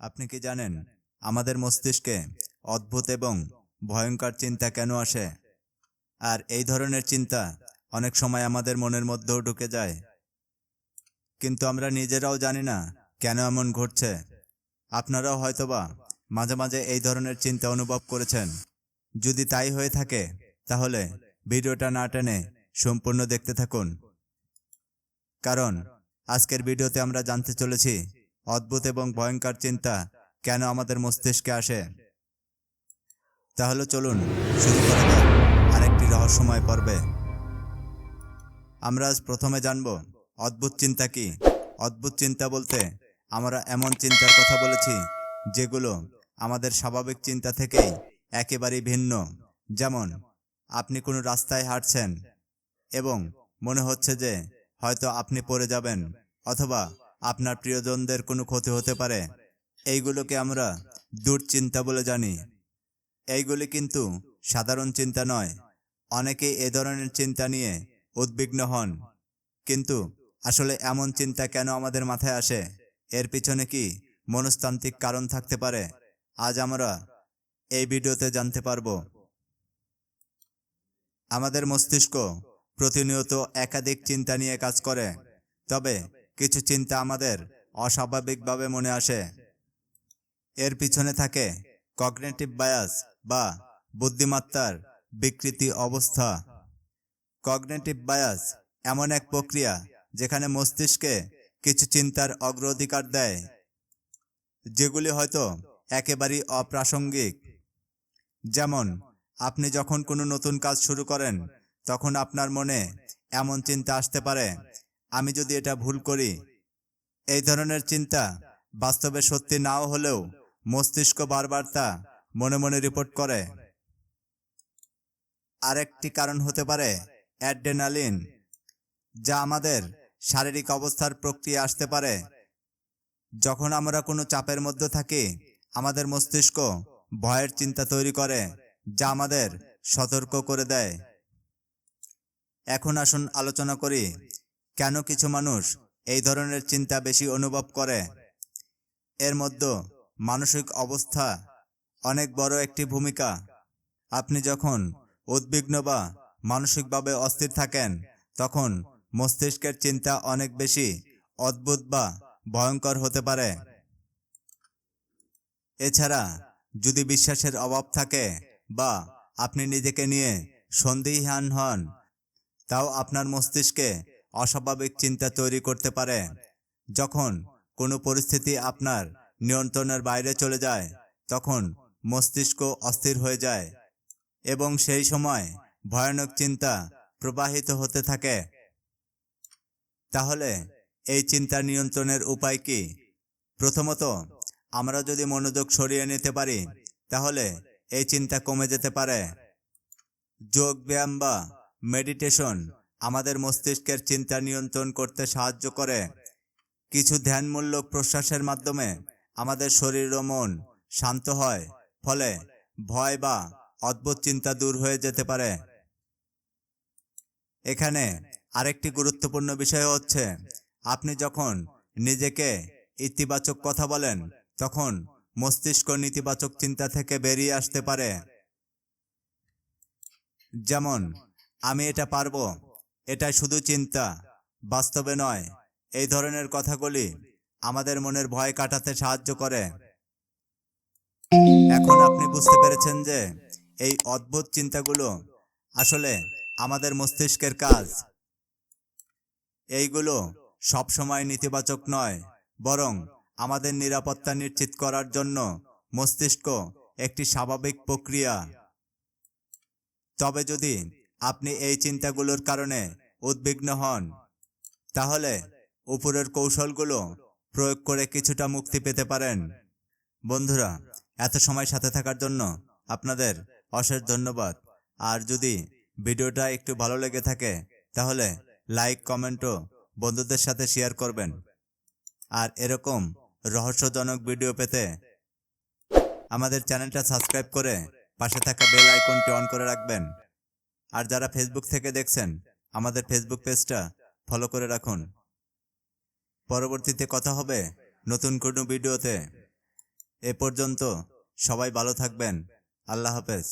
আপনি কি জানেন, আমাদের মস্তিষ্কে অদ্ভুত এবং ভয়ঙ্কর চিন্তা কেন আসে? আর এই ধরনের চিন্তা অনেক সময় আমাদের মনের মধ্যেও ঢুকে যায়। কিন্তু আমরা নিজেরাও জানি না কেন এমন ঘটছে। আপনারাও হয়তোবা মাঝে মাঝে এই ধরনের চিন্তা অনুভব করেছেন। যদি তাই হয়ে থাকে, তাহলে ভিডিওটা না টেনে সম্পূর্ণ দেখতে থাকুন। কারণ, আজকের ভিডিওতে আমরা জানতে চলেছি অদ্ভুত এবং ভয়ঙ্কর চিন্তা কেন আমাদের মস্তিষ্কে আসে? তাহলে চলুন শুরু করা যাক আরেকটি রহস্যময় পর্বে। আমরা আজ প্রথমে জানব অদ্ভুত চিন্তা কি? অদ্ভুত চিন্তা বলতে আমরা এমন চিন্তার কথা বলেছি যেগুলো আমাদের স্বাভাবিক চিন্তা থেকেই একেবারেই ভিন্ন। যেমন, আপনি কোনো রাস্তায় হাঁটছেন এবং মনে হচ্ছে যে হয়তো আপনি পড়ে যাবেন অথবা আপনার প্রিয়জনদের কোনো ক্ষতি হতে পারে? এইগুলোকে আমরা দুশ্চিন্তা বলে জানি। এইগুলি কিন্তু সাধারণ চিন্তা নয়। অনেকেই এ ধরনের চিন্তা নিয়ে উদ্বিগ্ন হন। কিন্তু আসলে এমন চিন্তা কেন আমাদের মাথায় আসে? এর পিছনে কি মনস্তান্ত্রিক কারণ থাকতে পারে? আজ আমরা এই ভিডিওতে জানতে পারব। আমাদের মস্তিষ্ক প্রতিনিয়ত একাধিক চিন্তা নিয়ে কাজ করে। তবে কিছু চিন্তা আমাদের অস্বাভাবিকভাবে মনে আসে। এর পিছনে থাকে কগনেটিভ বায়াস বা বুদ্ধিমত্তার বিকৃতি অবস্থা। কগনেটিভ বায়াস এমন এক প্রক্রিয়া যেখানে মস্তিষ্কে কিছু চিন্তার অগ্রাধিকার দেয়, যেগুলি হয়তো একেবারেই অপ্রাসঙ্গিক। যেমন, আপনি যখন কোনো নতুন কাজ শুরু করেন, তখন আপনার মনে এমন চিন্তা আসতে পারে আমি যদি এটা ভুল করি, এই ধরনের চিন্তা বাস্তবে সত্যি নাও হলেও মস্তিষ্ক বারবার তা মনে মনে রিপোর্ট করে। আরেকটি কারণ হতে পারে অ্যাড্রেনালিন, যা আমাদের শারীরিক অবস্থার প্রক্রিয়া আসতে পারে। যখন আমরা কোনো চাপের মধ্যে থাকি, আমাদের মস্তিষ্ক ভয়ের চিন্তা তৈরি করে, যা আমাদের সতর্ক করে দেয়। এখন আসুন আলোচনা করি কেন কিছু মানুষ এই ধরনের চিন্তা বেশি অনুভব করে? এর মধ্যে মানসিক অবস্থা অনেক বড় একটি ভূমিকা। আপনি যখন উদ্বিগ্ন বা মানসিকভাবে অস্থির থাকেন, তখন মস্তিষ্কের চিন্তা অনেক বেশি অদ্ভুত বা ভয়ঙ্কর হতে পারে। এছাড়া যদি বিশ্বাসের অভাব থাকে বা আপনি নিজেকে নিয়ে সন্দিহান হন, তাও আপনার মস্তিষ্কে অস্বাভাবিক চিন্তা তৈরি করতে পারে। যখন কোনো পরিস্থিতি আপনার নিয়ন্ত্রণের বাইরে চলে যায়, তখন মস্তিষ্ক অস্থির হয়ে যায় এবং সেই সময় ভয়ানক চিন্তা প্রবাহিত হতে থাকে। তাহলে এই চিন্তা নিয়ন্ত্রণের উপায় কি? প্রথমত, আমরা যদি মনোযোগ সরিয়ে নিতে পারি, তাহলে এই চিন্তা কমে যেতে পারে। যোগ ব্যায়াম বা মেডিটেশন আমাদের মস্তিষ্কের চিন্তা নিয়ন্ত্রণ করতে সাহায্য করে। কিছু ধ্যানমূলক প্রশ্বাসের মাধ্যমে আমাদের শরীর ও মন শান্ত হয়, ফলে ভয় বা অদ্ভুত চিন্তা দূর হয়ে যেতে পারে। এখানে আরেকটি গুরুত্বপূর্ণ বিষয় হচ্ছে, আপনি যখন নিজেকে ইতিবাচক কথা বলেন, তখন মস্তিষ্ক নেতিবাচক চিন্তা থেকে বেরিয়ে আসতে পারে। যেমন, আমি এটা পারব এটা শুধু চিন্তা, বাস্তবে নয়। এই ধরনের কথাগুলি আমাদের মনের ভয় কাটাতে সাহায্য করে। এখন আপনি বুঝতে পেরেছেন যে এই অদ্ভুত চিন্তাগুলো আসলে আমাদের মস্তিষ্কের কাজ। এইগুলো সবসময় নেতিবাচক নয়, বরং আমাদের নিরাপত্তা নিশ্চিত করার জন্য মস্তিষ্ক একটি স্বাভাবিক প্রক্রিয়া। তবে যদি আপনি এই চিন্তাগুলোর কারণে উদ্বিগ্ন হন। তাহলে উপরের কৌশলগুলো প্রয়োগ করে কিছুটা মুক্তি পেতে পারেন। বন্ধুরা, এত সময় সাথে থাকার জন্য আপনাদের অশেষ ধন্যবাদ। আর যদি ভিডিওটা একটু ভালো লেগে থাকে, তাহলে লাইক কমেন্টও বন্ধুদের সাথে শেয়ার করবেন। আর এরকম রহস্যজনক ভিডিও পেতে আমাদের চ্যানেলটা সাবস্ক্রাইব করে পাশে থাকা বেল আইকনটি অন করে রাখবেন। আর যারা ফেসবুক থেকে দেখছেন, আমাদের ফেসবুক পেজটা ফলো করে রাখুন। পরবর্তীতে কথা হবে নতুন কোনো ভিডিওতে এ পর্যন্ত সবাই ভালো থাকবেন। আল্লাহ হাফেজ।